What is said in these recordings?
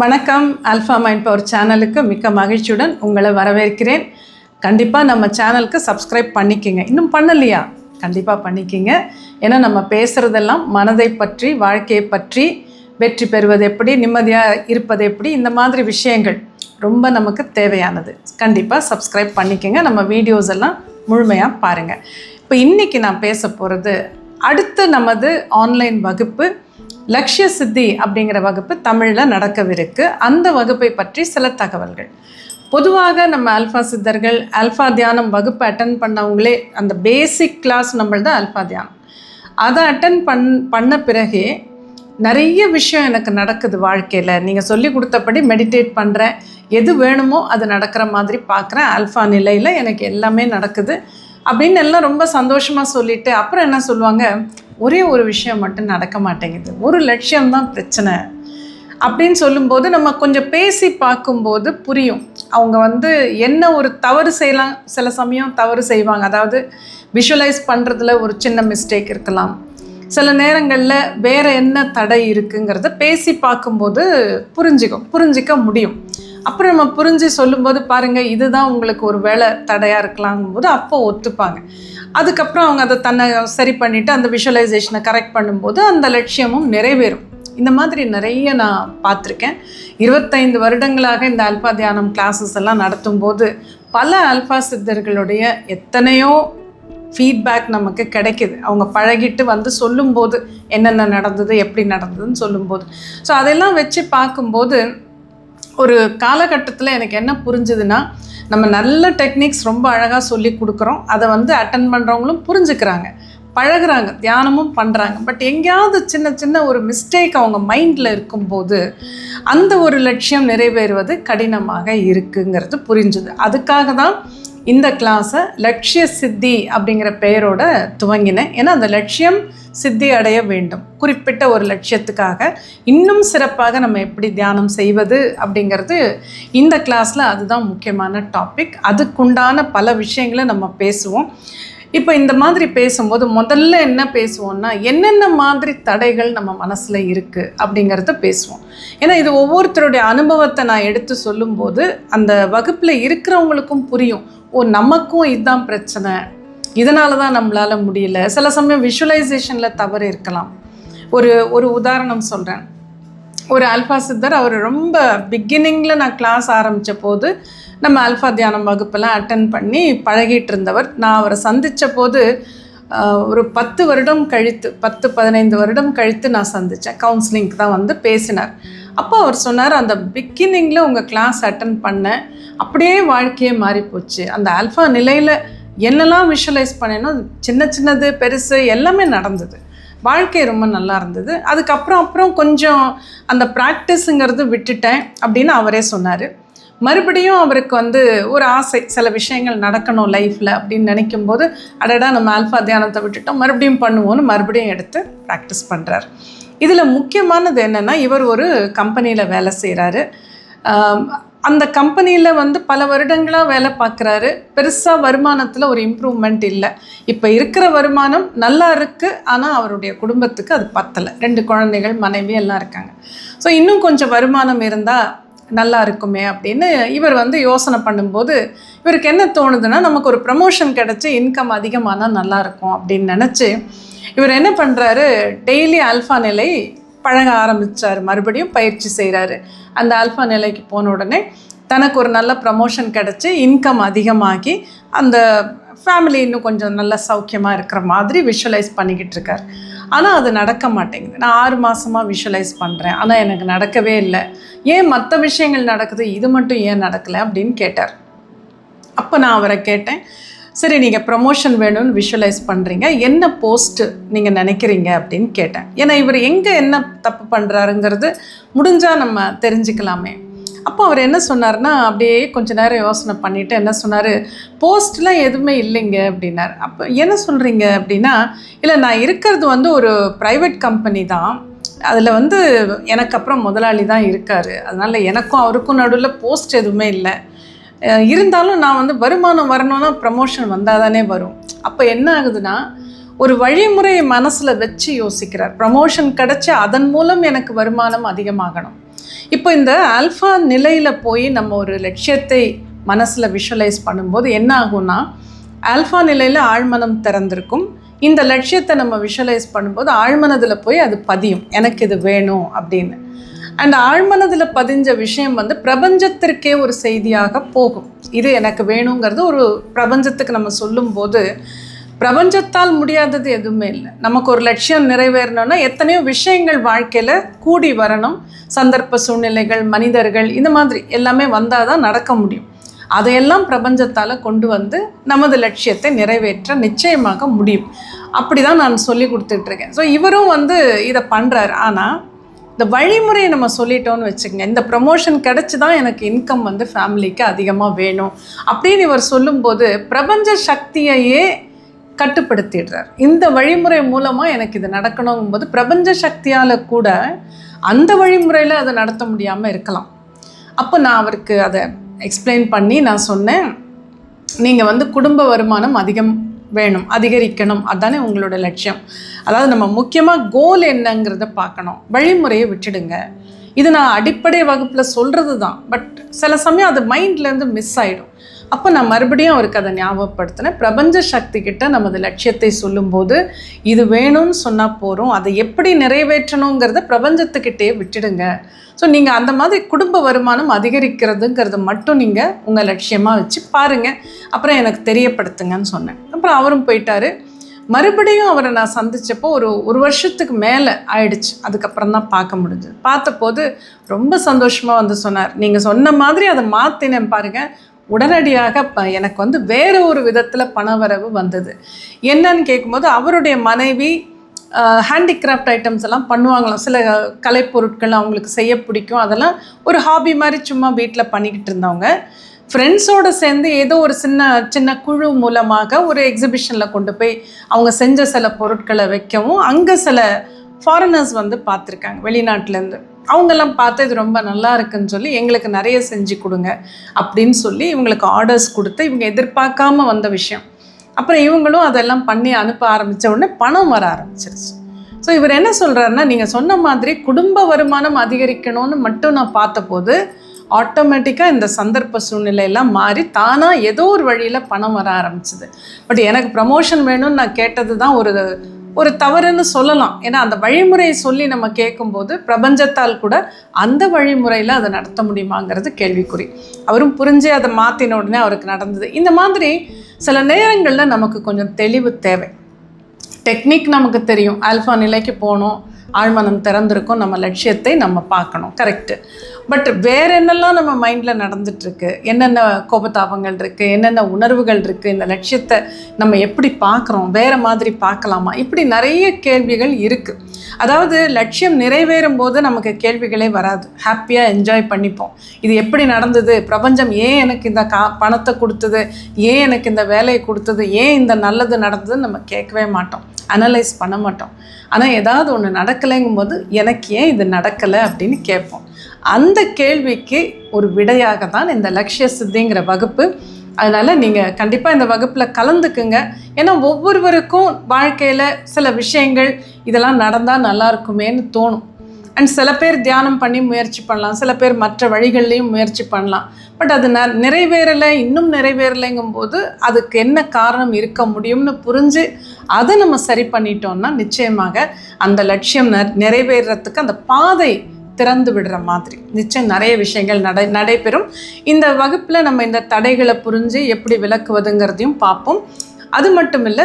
வணக்கம். Alpha mind power சேனலுக்கு மிக்க மகிழ்ச்சியுடன் உங்களை வரவேற்கிறேன். கண்டிப்பாக நம்ம சேனலுக்கு சப்ஸ்கிரைப் பண்ணிக்கிங்க. இன்னும் பண்ணலையா? கண்டிப்பாக பண்ணிக்கிங்க. ஏன்னா நம்ம பேசுகிறதெல்லாம் மனதை பற்றி வாழ்க்கையை பற்றி வெற்றி பெறுவது எப்படி நிம்மதியாக இருப்பது எப்படி இந்த மாதிரி விஷயங்கள் ரொம்ப நமக்கு தேவையானது. கண்டிப்பாக சப்ஸ்கிரைப் பண்ணிக்கங்க. நம்ம வீடியோஸ் எல்லாம் முழுமையாக பாருங்கள் இப்போ இன்றைக்கி நான் பேச போகிறது அடுத்து நமது ஆன்லைன் வகுப்பு லக்ஷ்ய சித்தி அப்படிங்கிற வகுப்பு தமிழில் நடக்கவிருக்கு. அந்த வகுப்பை பற்றி சில தகவல்கள். பொதுவாக நம்ம அல்ஃபா சித்தர்கள் அல்ஃபா தியானம் வகுப்பு அட்டன் பண்ணவங்களே அந்த பேசிக் கிளாஸ் நம்மள்தான் அல்ஃபா தியானம். அதை அட்டன் பண் பண்ண பிறகே நிறைய விஷயம் எனக்கு நடக்குது வாழ்க்கையில். நீங்கள் சொல்லி கொடுத்தபடி மெடிடேட் பண்ணுறேன் எது வேணுமோ அது நடக்கிற மாதிரி பார்க்குறேன். அல்ஃபா நிலையில் எனக்கு எல்லாமே நடக்குது. அப்படின்னு எல்லாம் ரொம்ப சந்தோஷமாக சொல்லிவிட்டு அப்புறம் என்ன சொல்லுவாங்க? ஒரே ஒரு விஷயம் மட்டும் நடக்க மாட்டேங்குது. ஒரு லட்சியம்தான் பிரச்சனை. அப்படின்னு சொல்லும்போது நம்ம கொஞ்சம் பேசி பார்க்கும்போது புரியும். அவங்க வந்து என்ன ஒரு தவறு செய்யலாம் சில சமயம் தவறு செய்வாங்க. அதாவது விஷுவலைஸ் பண்ணுறதுல ஒரு சின்ன மிஸ்டேக் இருக்கலாம். சில நேரங்களில் வேறு என்ன தடை இருக்குங்கிறத பேசி பார்க்கும்போது புரிஞ்சுக்கும் புரிஞ்சிக்க முடியும். அப்புறம் நம்ம புரிஞ்சு சொல்லும்போது பாருங்கள் இதுதான் உங்களுக்கு ஒரு வேலை தடையாக இருக்கலாங்கும் போது அப்போ ஒத்துப்பாங்க. அதுக்கப்புறம் அவங்க அதை தன்னை சரி பண்ணிவிட்டு அந்த விஷுவலைசேஷனை கரெக்ட் பண்ணும்போது அந்த லட்சியமும் நிறைவேறும். இந்த மாதிரி நிறைய நான் பார்த்துருக்கேன். இருபத்தைந்து வருடங்களாக இந்த அல்பா தியானம் கிளாஸஸ் எல்லாம் நடத்தும் போது பல அல்பா சித்தர்களுடைய எத்தனையோ ஃபீட்பேக் நமக்கு கிடைக்கிது. அவங்க பழகிட்டு வந்து சொல்லும்போது என்னென்ன நடந்தது எப்படி நடந்ததுன்னு சொல்லும்போது. ஸோ அதெல்லாம் வச்சு பார்க்கும்போது ஒரு காலகட்டத்தில் எனக்கு என்ன புரிஞ்சுதுன்னா நம்ம நல்ல டெக்னிக்ஸ் ரொம்ப அழகாக சொல்லி கொடுக்குறோம். அதை வந்து அட்டன் பண்ணுறவங்களும் புரிஞ்சுக்கிறாங்க. பழகுறாங்க தியானமும் பண்ணுறாங்க பட் எங்கேயாவது சின்ன சின்ன ஒரு மிஸ்டேக் அவங்க மைண்டில் இருக்கும்போது அந்த ஒரு லட்சியம் நிறைவேறுவது கடினமாக இருக்குங்கிறது புரிஞ்சுது. அதுக்காக தான் இந்த கிளாஸை லட்சிய சித்தி அப்படிங்கிற பெயரோட துவங்கினேன். ஏன்னா அந்த லட்சியம் சித்தி அடைய வேண்டும். குறிப்பிட்ட ஒரு லட்சியத்துக்காக இன்னும் சிறப்பாக நம்ம எப்படி தியானம் செய்வது அப்படிங்கிறது இந்த கிளாஸில் அதுதான் முக்கியமான டாபிக் அதுக்குண்டான பல விஷயங்களை நம்ம பேசுவோம். இப்போ இந்த மாதிரி பேசும்போது முதல்ல என்ன பேசுவோம்னா என்னென்ன மாதிரி தடைகள் நம்ம மனசில் இருக்குது அப்படிங்கிறத பேசுவோம். ஏன்னா இது ஒவ்வொருத்தருடைய அனுபவத்தை நான் எடுத்து சொல்லும்போது அந்த வகுப்பில் இருக்கிறவங்களுக்கும் புரியும். ஓ நமக்கும் இதுதான் பிரச்சனை. இதனால தான் நம்மளால் முடியல. சில சமயம் விஷுவலைசேஷனில் தவறு இருக்கலாம். ஒரு ஒரு உதாரணம் சொல்கிறேன் ஒரு அல்ஃபா சித்தர் அவர் ரொம்ப பிகினிங்கில் நான் கிளாஸ் ஆரம்பித்த போது நம்ம அல்ஃபா தியானம் வகுப்பெல்லாம் அட்டன் பண்ணி பழகிட்டு இருந்தவர் நான் அவரை சந்தித்த போது ஒரு பத்து வருடம் கழித்து பத்து பதினைந்து வருடம் கழித்து நான் சந்தித்தேன் கவுன்சிலிங்க்கு தான் வந்து பேசினார். அப்போ அவர் சொன்னார் அந்த பிகினிங்கில் உங்கள் கிளாஸ் அட்டன் பண்ணேன் அப்படியே வாழ்க்கையே மாறி போச்சு அந்த அல்ஃபா நிலையில் என்னெல்லாம் விஷுவலைஸ் பண்ணேனோ சின்ன சின்னது பெருசு எல்லாமே நடந்தது. வாழ்க்கை ரொம்ப நல்லா இருந்தது. அதுக்கப்புறம் அப்புறம் கொஞ்சம் அந்த ப்ராக்டிஸுங்கிறது விட்டுட்டேன் அப்படின்னு அவரே சொன்னார். மறுபடியும் அவருக்கு வந்து ஒரு ஆசை சில விஷயங்கள் நடக்கணும் லைஃப்பில் அப்படின்னு நினைக்கும் போது அடடா நம்ம ஆல்ஃபா தியானத்தை விட்டுட்டோம் மறுபடியும் பண்ணுவோன்னு மறுபடியும் எடுத்து ப்ராக்டிஸ் பண்ணுறார் இதில் முக்கியமானது என்னென்னா இவர் ஒரு கம்பெனியில் வேலை செய்கிறாரு அந்த கம்பெனியில் வந்து பல வருடங்களாக வேலை பார்க்குறாரு. பெருசாக வருமானத்தில் ஒரு இம்ப்ரூவ்மெண்ட் இல்லை. இப்போ இருக்கிற வருமானம் நல்லா இருக்குது ஆனால் அவருடைய குடும்பத்துக்கு அது பத்தலை. ரெண்டு குழந்தைகள் மனைவி எல்லாம் இருக்காங்க. ஸோ இன்னும் கொஞ்சம் வருமானம் இருந்தால் நல்லா இருக்குமே அப்படின்னு இவர் வந்து யோசனை பண்ணும்போது இவருக்கு என்ன தோணுதுன்னா நமக்கு ஒரு ப்ரமோஷன் கிடச்சி இன்கம் அதிகமானால் நல்லாயிருக்கும் அப்படின்னு நினச்சி இவர் என்ன பண்ணுறாரு டெய்லி ஆல்ஃபா நிலை பழக ஆரம்பித்தார் மறுபடியும் பயிற்சி செய்கிறாரு அந்த ஆல்ஃபா நிலைக்கு போன உடனே தனக்கு ஒரு நல்ல ப்ரமோஷன் கிடச்சி இன்கம் அதிகமாகி அந்த ஃபேமிலி இன்னும் கொஞ்சம் நல்ல சௌக்கியமாக இருக்கிற மாதிரி விஷுவலைஸ் பண்ணிக்கிட்டு இருக்கார். ஆனால் அது நடக்க மாட்டேங்குது. நான் ஆறு மாதமாக விஷுவலைஸ் பண்ணுறேன் ஆனால் எனக்கு நடக்கவே இல்லை. ஏன் மற்ற விஷயங்கள் நடக்குது? இது மட்டும் ஏன் நடக்கலை? அப்படின்னு கேட்டார். அப்போ நான் அவரை கேட்டேன். சரி நீங்கள் ப்ரமோஷன் வேணும்னு விஷுவலைஸ் பண்ணுறீங்க என்ன போஸ்ட்டு நீங்கள் நினைக்கிறீங்க? அப்படின்னு கேட்டேன். ஏன்னா இவர் எங்கே என்ன தப்பு பண்ணுறாருங்கிறது முடிஞ்சால் நம்ம தெரிஞ்சுக்கலாமே. அப்போ அவர் என்ன சொன்னார்னா அப்படியே கொஞ்ச நேரம் யோசனை பண்ணிவிட்டு என்ன சொன்னார்? போஸ்ட்லாம் எதுவுமே இல்லைங்க அப்படின்னார். அப்போ என்ன சொல்கிறீங்க அப்படின்னா இல்லை நான் இருக்கிறது வந்து ஒரு ப்ரைவேட் கம்பெனி தான். அதில் வந்து எனக்கு அப்புறம் முதலாளி தான் இருக்கார். அதனால் எனக்கும் அவருக்கும் நடுவில் போஸ்ட் எதுவுமே இல்லை. இருந்தாலும் நான் வந்து வருமானம் வரணும்னா ப்ரமோஷன் வந்தால் தானே வரும். அப்போ என்ன ஆகுதுன்னா ஒரு வழிமுறையை மனசில் வச்சு யோசிக்கிறார். ப்ரமோஷன் கிடச்சி அதன் மூலம் எனக்கு வருமானம் அதிகமாகணும். இப்போ இந்த ஆல்ஃபா நிலையில் போய் நம்ம ஒரு லட்சியத்தை மனசில் விஷுவலைஸ் பண்ணும்போது என்ன ஆகும்னா ஆல்ஃபா நிலையில் ஆழ்மனம் திறந்திருக்கும். இந்த லட்சியத்தை நம்ம விஷுவலைஸ் பண்ணும்போது ஆழ்மனதில் போய் அது பதியும். எனக்கு இது வேணும் அப்படின்னு. அண்ட் ஆழ்மனதில் பதிஞ்ச விஷயம் வந்து பிரபஞ்சத்திற்கே ஒரு செய்தியாக போகும். இது எனக்கு வேணுங்கிறது ஒரு பிரபஞ்சத்துக்கு நம்ம சொல்லும்போது பிரபஞ்சத்தால் முடியாதது எதுவுமே இல்லை. நமக்கு ஒரு லட்சியம் நிறைவேறணும்னா எத்தனையோ விஷயங்கள் வாழ்க்கையில் கூடி வரணும். சந்தர்ப்ப சூழ்நிலைகள் மனிதர்கள் இந்த மாதிரி எல்லாமே வந்தால் தான் நடக்க முடியும். அதையெல்லாம் பிரபஞ்சத்தால் கொண்டு வந்து நமது லட்சியத்தை நிறைவேற்ற நிச்சயமாக முடியும். அப்படி தான் நான் சொல்லி கொடுத்துட்ருக்கேன். ஸோ இவரும் வந்து இதை பண்ணுறாரு ஆனால் இந்த வழிமுறையை நம்ம சொல்லிட்டோம்னு வச்சுக்கோங்க. இந்த ப்ரமோஷன் கிடச்சி தான் எனக்கு இன்கம் வந்து ஃபேமிலிக்கு அதிகமாக வேணும். அப்படின்னு இவர் சொல்லும்போது பிரபஞ்ச சக்தியையே கட்டுப்படுத்திடுறார். இந்த வழிமுறை மூலமாக எனக்கு இது நடக்கணுங்கும்போது பிரபஞ்ச சக்தியால் கூட அந்த வழிமுறையில் அதை நடத்த முடியாமல் இருக்கலாம். அப்போ நான் அவருக்கு அதை எக்ஸ்பிளைன் பண்ணி நான் சொன்னேன் நீங்கள் வந்து குடும்ப வருமானம் அதிகம் வேணும் அதிகரிக்கணும். அதுதானே உங்களோட லட்சியம். அதாவது நம்ம முக்கியமாக கோல் என்னங்கிறத பார்க்கணும். வழிமுறையை விட்டுடுங்க. இது நான் அடிப்படை வகுப்பில் சொல்கிறது தான் பட் சில சமயம் அது மைண்ட்லேருந்து மிஸ் ஆகிடும் அப்போ நான் மறுபடியும் அவருக்கு அதை ஞாபகப்படுத்தினேன். பிரபஞ்ச சக்தி கிட்ட நமது லட்சியத்தை சொல்லும்போது இது வேணும்னு சொன்னால் போகிறோம் அதை எப்படி நிறைவேற்றணுங்கிறத பிரபஞ்சத்துக்கிட்டே விட்டுடுங்க. ஸோ நீங்கள் அந்த மாதிரி குடும்ப வருமானம் அதிகரிக்கிறதுங்கிறத மட்டும் நீங்கள் உங்கள் லட்சியமாக வச்சு பாருங்கள் அப்புறம் எனக்கு தெரியப்படுத்துங்கன்னு சொன்னேன். அப்புறம் அவரும் போயிட்டார். மறுபடியும் அவரை நான் சந்தித்தப்போ ஒரு ஒரு வருஷத்துக்கு மேலே ஆயிடுச்சு. அதுக்கப்புறம் தான் பார்க்க முடிஞ்சது. பார்த்தபோது ரொம்ப சந்தோஷமாக வந்து சொன்னார். நீங்கள் சொன்ன மாதிரி அதை மாற்றினேன் பாருங்கள் உடனடியாக ப எனக்கு வந்து வேறு ஒரு விதத்தில் பணவரவு வந்தது. என்னன்னு கேட்கும்போது அவருடைய மனைவி ஹேண்டிகிராஃப்ட் ஐட்டம்ஸ் எல்லாம் பண்ணுவாங்களாம். சில கலைப்பொருட்கள் அவங்களுக்கு செய்ய பிடிக்கும். அதெல்லாம் ஒரு ஹாபி மாதிரி சும்மா வீட்டில் பண்ணிக்கிட்டு இருந்தவங்க. ஃப்ரெண்ட்ஸோடு சேர்ந்து ஏதோ ஒரு சின்ன சின்ன குழு மூலமாக ஒரு எக்ஸிபிஷனில் கொண்டு போய் அவங்க செஞ்ச சில பொருட்களை வைக்கவும் அங்கே சில ஃபாரினர்ஸ் வந்து பார்த்துருக்காங்க வெளிநாட்டிலேருந்து அவங்கெல்லாம் பார்த்து இது ரொம்ப நல்லா இருக்குன்னு சொல்லி எங்களுக்கு நிறைய செஞ்சு கொடுங்க அப்படின்னு சொல்லி இவங்களுக்கு ஆர்டர்ஸ் கொடுத்து இவங்க எதிர்பார்க்காம வந்த விஷயம். அப்புறம் இவங்களும் அதெல்லாம் பண்ணி அனுப்ப ஆரம்பித்த உடனே பணம் வர ஆரம்பிச்சிருச்சு. ஸோ இவர் என்ன சொல்கிறாருன்னா நீங்கள் சொன்ன மாதிரி குடும்ப வருமானம் அதிகரிக்கணும்னு மட்டும் நான் பார்த்தபோது ஆட்டோமேட்டிக்காக இந்த சந்தர்ப்ப சூழ்நிலையெல்லாம் மாறி தானாக ஏதோ ஒரு வழியில் பணம் வர ஆரம்பிச்சிது. பட் எனக்கு ப்ரமோஷன் வேணும்னு நான் கேட்டது தான் ஒரு ஒரு தவறுன்னு சொல்லலாம். ஏன்னா அந்த வழிமுறையை சொல்லி நம்ம கேட்கும்போது பிரபஞ்சத்தால் கூட அந்த வழிமுறையில் அதை நடத்த முடியுமாங்கிறது கேள்விக்குறி. அவரும் புரிஞ்சு அதை மாற்றின உடனே அவருக்கு நடந்தது. இந்த மாதிரி சில நேரங்களில் நமக்கு கொஞ்சம் தெளிவு தேவை. டெக்னிக் நமக்கு தெரியும். ஆல்ஃபா நிலைக்கு போகணும் ஆழ்மனம் திறந்திருக்கும் நம்ம லட்சியத்தை நம்ம பார்க்கணும். கரெக்டு பட் வேற என்னெல்லாம் நம்ம மைண்டில் நடந்துட்டுருக்கு? என்னென்ன கோபத்தாபங்கள் இருக்குது என்னென்ன உணர்வுகள் இருக்குது இந்த லட்சியத்தை நம்ம எப்படி பார்க்குறோம்? வேறு மாதிரி பார்க்கலாமா? இப்படி நிறைய கேள்விகள் இருக்குது அதாவது லட்சியம் நிறைவேறும் போது நமக்கு கேள்விகளே வராது. ஹாப்பியாக என்ஜாய் பண்ணிப்போம். இது எப்படி நடந்தது? பிரபஞ்சம் ஏன் எனக்கு இந்த கா பணத்தை கொடுத்தது? ஏன் எனக்கு இந்த வேலையை கொடுத்தது? ஏன் இந்த நல்லது நடந்ததுன்னு நம்ம கேட்கவே மாட்டோம். அனலைஸ் பண்ண மாட்டோம். ஆனால் ஏதாவது ஒன்று நடக்கலைங்கும் போது எனக்கு ஏன் இது நடக்கலை? அப்படின்னு கேட்போம். அந்த கேள்விக்கு ஒரு விடையாக தான் இந்த லட்சிய சித்திங்கிற வகுப்பு. அதனால் நீங்கள் கண்டிப்பாக இந்த வகுப்பில் கலந்துக்குங்க. ஏன்னா ஒவ்வொருவருக்கும் வாழ்க்கையில் சில விஷயங்கள் இதெல்லாம் நடந்தால் நல்லா இருக்குமேன்னு தோணும். அண்ட் சில பேர் தியானம் பண்ணி முயற்சி பண்ணலாம். சில பேர் மற்ற வழிகள்லையும் முயற்சி பண்ணலாம். பட் அது ந நிறைவேறலை இன்னும் நிறைவேறலைங்கும் போது அதுக்கு என்ன காரணம் இருக்க முடியும்னு புரிஞ்சு அதை நம்ம சரி பண்ணிட்டோம்னா நிச்சயமாக அந்த லட்சியம் ந நிறைவேறத்துக்கு அந்த பாதை திறந்து விடுற மாதிரி. நிச்சயம் நிறைய விஷயங்கள் நடை நடைபெறும். இந்த வகுப்பில் நம்ம இந்த தடைகளை புரிஞ்சு எப்படி விளக்குவதுங்கிறதையும் பார்ப்போம். அது மட்டும் இல்லை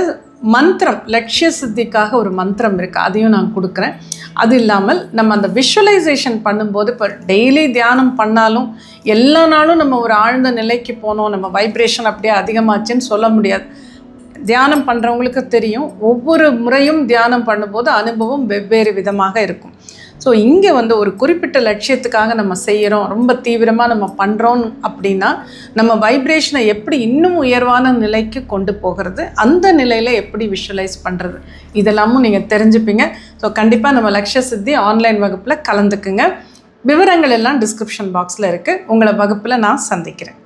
மந்திரம் லட்சிய சித்திக்காக ஒரு மந்திரம் இருக்குது அதையும் நான் கொடுக்குறேன். அது இல்லாமல் நம்ம அந்த விஷுவலைசேஷன் பண்ணும்போது இப்போ டெய்லி தியானம் பண்ணாலும் எல்லா நாளும் நம்ம ஒரு ஆழ்ந்த நிலைக்கு போனோம் நம்ம வைப்ரேஷன் அப்படியே அதிகமாச்சுன்னு சொல்ல முடியாது. தியானம் பண்ணுறவங்களுக்கு தெரியும் ஒவ்வொரு முறையும் தியானம் பண்ணும்போது அனுபவம் வெவ்வேறு விதமாக இருக்கும். ஸோ இங்கே வந்து ஒரு குறிப்பிட்ட லட்சியத்துக்காக நம்ம செய்கிறோம் ரொம்ப தீவிரமாக நம்ம பண்ணுறோம் அப்படின்னா நம்ம வைப்ரேஷனை எப்படி இன்னும் உயர்வான நிலைக்கு கொண்டு போகிறது அந்த நிலையில் எப்படி விஷுவலைஸ் பண்ணுறது இதெல்லாமும் நீங்கள் தெரிஞ்சுப்பீங்க. ஸோ கண்டிப்பாக நம்ம லட்சிய சித்தி ஆன்லைன் வகுப்பில் கலந்துக்குங்க. விவரங்கள் எல்லாம் டிஸ்கிரிப்ஷன் பாக்ஸில் இருக்குது உங்களை வகுப்பில் நான் சந்திக்கிறேன்.